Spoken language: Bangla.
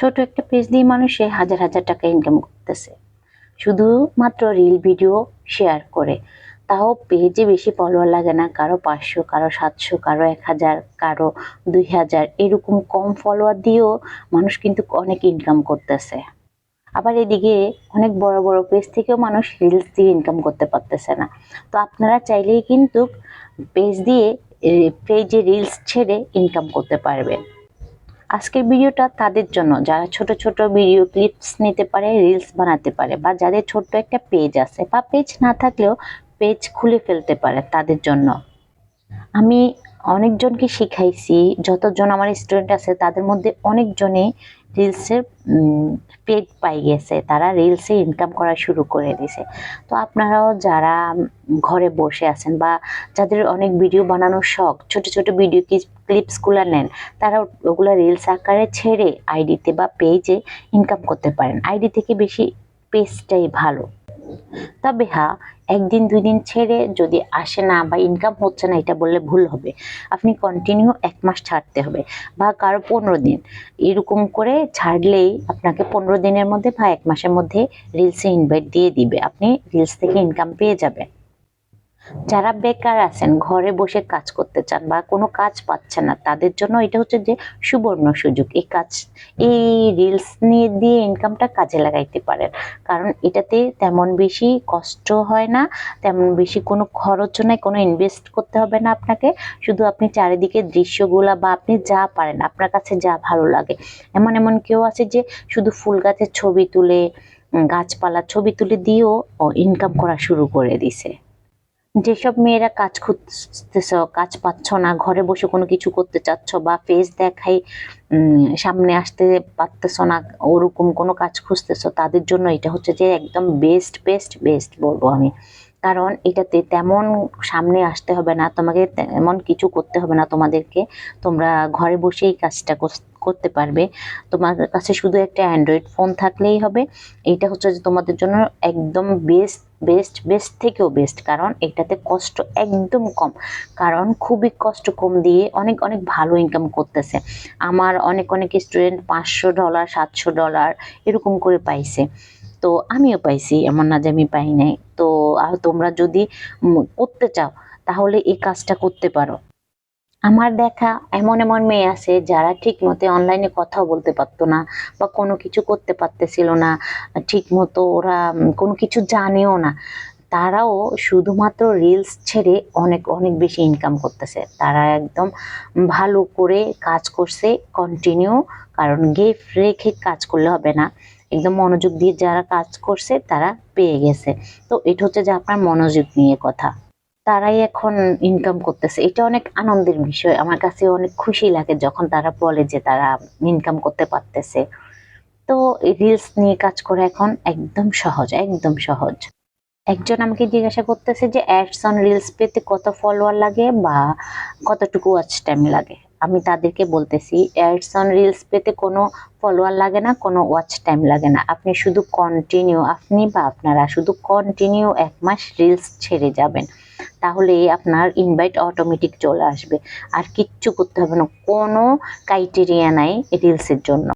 ছোট একটা পেজ দিয়ে মানুষে হাজার হাজার টাকা ইনকাম করতেছে। শুধুমাত্র রিল ভিডিও শেয়ার করে। তাও পেজে বেশি ফলোয়ার লাগে না, কারও পাঁচশো, কারও সাতশো, কারও এক হাজার, কারও দুই হাজার, এরকম কম ফলোয়ার দিয়েও মানুষ কিন্তু অনেক ইনকাম করতেছে। আবার এদিকে অনেক বড় বড় পেজ থেকেও মানুষ রিলস দিয়ে ইনকাম করতে পারতেছে না। তো আপনারা চাইলেই কিন্তু পেজ দিয়ে পেজে রিলস ছেড়ে ইনকাম করতে পারবেন। আজকের ভিডিওটা তাদের জন্য। যারা ছোট ছোট ভিডিও ক্লিপস নিতে পারে রিলস বানাতে পারে বা যাদের ছোট্ট একটা পেজ আছে বা পেজ না থাকলেও পেজ খুলে ফেলতে পারে তাদের জন্য। আমি অনেকজনকে শিখাইছি, যতজন আমার স্টুডেন্ট আছে তাদের মধ্যে অনেকজনই রিলসের পেড পাই গেছে। তারা রিলসে ইনকাম করা শুরু করে দিছে। তো আপনারাও যারা ঘরে বসে আছেন বা যাদের অনেক ভিডিও বানানোর শখ, ছোট ছোট ভিডিও ক্লিপসগুলো নেন, তারা ওগুলো রিলস আকারে ছেড়ে আইডিতে বা পেজে ইনকাম করতে পারেন। আইডি থেকে বেশি পেজটাই ভালো। তবে হ্যাঁ একদিন দুই দিন ছেড়ে যদি আসে না বা ইনকাম হচ্ছে না, এটা বললে ভুল হবে। আপনি কন্টিনিউ এক মাস ছাড়তে হবে বা কারও পনেরো দিন। এরকম করে ছাড়লেই আপনাকে পনেরো দিনের মধ্যে বা এক মাসের মধ্যে রিলসে ইনভাইট দিয়ে দিবে। আপনি রিলস থেকে ইনকাম পেয়ে যাবেন। যারা বেকার আছেন, ঘরে বসে কাজ করতে চান বা কোনো কাজ পাচ্ছেন না, তাদের জন্য এটা হচ্ছে যে সুবর্ণ সুযোগ। এই কাজ, এই রিলস নিয়ে দিয়ে ইনকামটা কাজে লাগাইতে পারেন। কারণ এটাতে তেমন বেশি কষ্ট হয় না, তেমন বেশি কোনো খরচও নাই, কোনো ইনভেস্ট করতে হবে না আপনাকে। শুধু আপনি চারিদিকে দৃশ্যগুলা বা আপনি যা পারেন, আপনার কাছে যা ভালো লাগে। এমন এমন কেউ আছে যে শুধু ফুল গাছের ছবি তুলে গাছপালা ছবি তুলে দিয়েও ইনকাম করা শুরু করে দিছে। যেসব মেয়েরা কাজ খুঁজতেছ, কাজ পাচ্ছ না, ঘরে বসে কোনো কিছু করতে চাচ্ছ বা ফেস দেখাই সামনে আসতে পারতেছ না, ওরকম কোনো কাজ খুঁজতেছ, তাদের জন্য এটা হচ্ছে যে একদম বেস্ট বেস্ট বেস্ট বলব আমি। কারণ এটাতে তেমন সামনে আসতে হবে না, তোমাকে তেমন কিছু করতে হবে না তোমাদেরকে। তোমরা ঘরে বসেই কাজটা করতে পারবে। তোমার কাছে শুধু একটা অ্যান্ড্রয়েড ফোন থাকলেই হবে। এইটা হচ্ছে যে তোমাদের জন্য একদম বেস্ট বেস্ট বেস্ট থেকেও বেস্ট কারণ এটাতে কষ্ট একদম কম। কারণ খুবই কষ্ট কম দিয়ে অনেক অনেক ভালো ইনকাম করতেছে। আমার অনেক অনেক স্টুডেন্ট পাঁচশো ডলার সাতশো ডলার এরকম করে পাইছে। তো আমিও পাইছি, এমন না যে আমি পাই নাই। তো আর তোমরা যদি করতে চাও, তাহলে এই কাজটা করতে পারো। আমার দেখা এমন এমন মেয়ে আছে যারা ঠিক মতো অনলাইনে কথাও বলতে পারতো না বা কোনো কিছু করতে পারতেছিল না ঠিক মতো ওরা কোনো কিছু জানেও না। তারাও শুধুমাত্র রিলস ছেড়ে অনেক অনেক বেশি ইনকাম করতেছে। তারা একদম ভালো করে কাজ করছে কন্টিনিউ কারণ গেফ রেখে কাজ করলে হবে না। একদম মনোযোগ দিয়ে যারা কাজ করছে তারা পেয়ে গেছে। তো এটা হচ্ছে যে আপনার মনোযোগ নিয়ে কথা। তারাই এখন ইনকাম করতেছে। এটা অনেক আনন্দের বিষয়। আমার কাছে অনেক খুশি লাগে যখন তারা বলে যে তারা ইনকাম করতে পারতেছে। তো রিলস নিয়ে কাজ করা এখন একদম সহজ একদম সহজ। একজন আমাকে জিজ্ঞাসা করতেছে যে অ্যাডস অন রিলস পেতে কত ফলোয়ার লাগে বা কতটুকু ওয়াচ টাইম লাগে? আমি তাদেরকে বলতেছি অ্যাডস অন রিলস পেতে কোনো ফলোয়ার লাগে না, কোনো ওয়াচ টাইম লাগে না। আপনি শুধু কন্টিনিউ আপনি বা আপনারা শুধু কন্টিনিউ এক মাস রিলস ছেড়ে যাবেন। তাহলে আপনার ইনভাইট অটোমেটিক চলে আসবে। আর কিচ্ছু করতে হবে না, কোনো ক্রাইটেরিয়া নাই রিলসের জন্য।